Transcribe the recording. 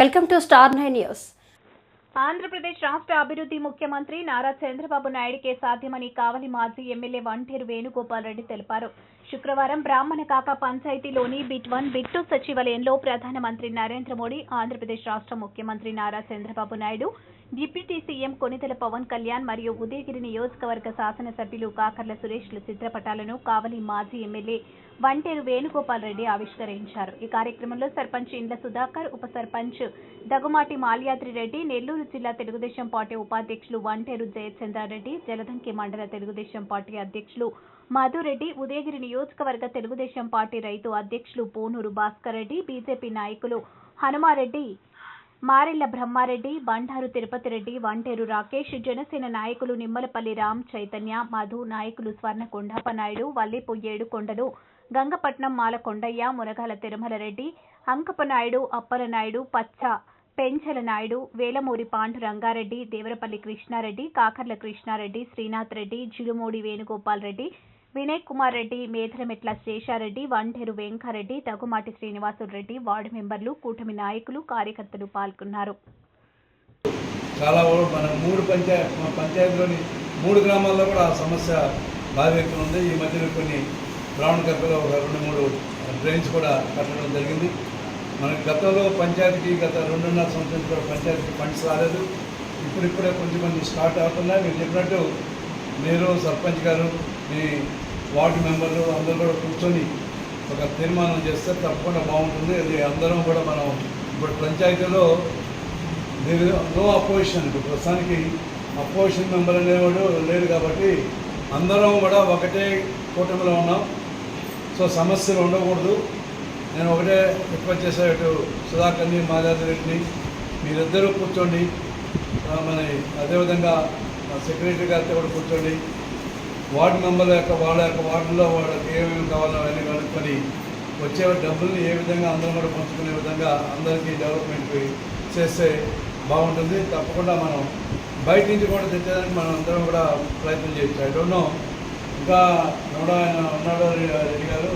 Welcome to star nine news. Andhra Pradesh రాష్ట్ర అభివృద్ధి ముఖ్యమంత్రి నారా చంద్రబాబు నాయుడికే సాధ్యమని కావలి మాజీ ఎమ్మెల్యే వంటేరు వేణుగోపాల్ రెడ్డి తెలిపారు. శుక్రవారం బ్రాహ్మణకాక పంచాయతీలోని బిట్ వన్ బిట్ టూ సచివాలయంలో ప్రధానమంత్రి నరేంద్ర మోడీ ఆంధ్రప్రదేశ్ రాష్ట్ర ముఖ్యమంత్రి నారా చంద్రబాబు నాయుడు డిప్యూటీ సీఎం కొనితెల పవన్ కళ్యాణ్ మరియు ఉదయగిరి నియోజకవర్గ శాసనసభ్యులు కాకర్ల సురేష్ల చిత్రపటాలను కావలి మాజీ ఎమ్మెల్యే వంటేరు వేణుగోపాల్ రెడ్డి ఆవిష్కరించారు. ఈ కార్యక్రమంలో సర్పంచ్ ఇండ్ల సుధాకర్ ఉప సర్పంచ్ దగుమాటి మాల్యాద్రి రెడ్డి నెల్లూరు జిల్లా తెలుగుదేశం పార్టీ ఉపాధ్యక్షులు వంటేరు జయచంద్రారెడ్డి జలదంకి మండల తెలుగుదేశం పార్టీ అధ్యక్షులు మధురెడ్డి ఉదయగిరి నియోజకవర్గ తెలుగుదేశం పార్టీ రైతు అధ్యక్షులు పోనూరు భాస్కర్ రెడ్డి బీజేపీ నాయకులు హనుమారెడ్డి మారెళ్ళ బ్రహ్మారెడ్డి బండారు తిరుపతి రెడ్డి వంటేరు రాకేష్ జనసేన నాయకులు నిమ్మలపల్లి రామ్ చైతన్య మధు నాయకులు స్వర్ణ కొండప్ప నాయుడు వల్లిపు ఏడుకొండలు గంగపట్నం మాల కొండయ్య మునగాల తిరుమల రెడ్డి అంకపనాయుడు అప్పలనాయుడు పచ్చ పెంచల నాయుడు వేలమూరి పాండు రంగారెడ్డి దేవరపల్లి కృష్ణారెడ్డి కాకర్ల కృష్ణారెడ్డి శ్రీనాథ్ రెడ్డి జిలుమూడి వేణుగోపాల్ రెడ్డి వినయ్ కుమార్ రెడ్డి మేధరమెట్ల శేషారెడ్డి వంటేరు వెంకారెడ్డి తగుమాటి శ్రీనివాసులు రెడ్డి వార్డు మెంబర్లు కూటమి నాయకులు కార్యకర్తలు పాల్గొన్నారు. చాలా మన మూడు పంచాయత్ మన పంచాయతీలోని మూడు గ్రామాల్లో కూడా ఆ సమస్య బాగా ఉంది. ఈ మధ్యన కొన్ని గ్రౌండ్ కప్పలో ఒక రెండు మూడు డ్రైన్స్ కూడా కట్టడం జరిగింది. మనకి గతంలో పంచాయతీకి గత రెండున్నర సంవత్సరం కూడా పంచాయతీకి ఫండ్స్ రాలేదు. ఇప్పుడిప్పుడే కొంచెం కొంచెం స్టార్ట్ అవుతున్నాయి. మీరు చెప్పినట్టు మీరు సర్పంచ్ గారు మీ వార్డు మెంబర్లు అందరూ కూడా కూర్చొని ఒక తీర్మానం చేస్తే తప్పకుండా బాగుంటుంది. అది అందరం కూడా మనం ఇప్పుడు పంచాయతీలో దీని నో అపోజిషన్ ఇప్పుడు ప్రస్తుతానికి అపోజిషన్ మెంబర్ అనేవాడు లేడు కాబట్టి అందరం కూడా ఒకటే కూటమిలో ఉన్నాం. సో సమస్యలు ఉండకూడదు. నేను ఒకటే రిక్వెస్ట్ చేసే ఇటు సుధాకర్ని మాధవ్ రెడ్డిని మీరిద్దరూ కూర్చోండి. మన అదేవిధంగా సెక్రటరీ గారితో కూడా కూర్చోండి. వార్డు మెంబర్ల యొక్క వాళ్ళ యొక్క వార్డులో వాళ్ళకి ఏమేమి కావాలో అవన్నీ కనుక్కొని వచ్చే డబ్బుల్ని ఏ విధంగా అందరం కూడా పంచుకునే విధంగా అందరికీ డెవలప్మెంట్ చేస్తే బాగుంటుంది. తప్పకుండా మనం బయట నుంచి కూడా తెచ్చేదానికి మనం అందరం కూడా ప్రయత్నం చేయొచ్చు. ఐ డోంట్ నో ఇంకా నోడా ఉన్నాడో రెడ్డి గారు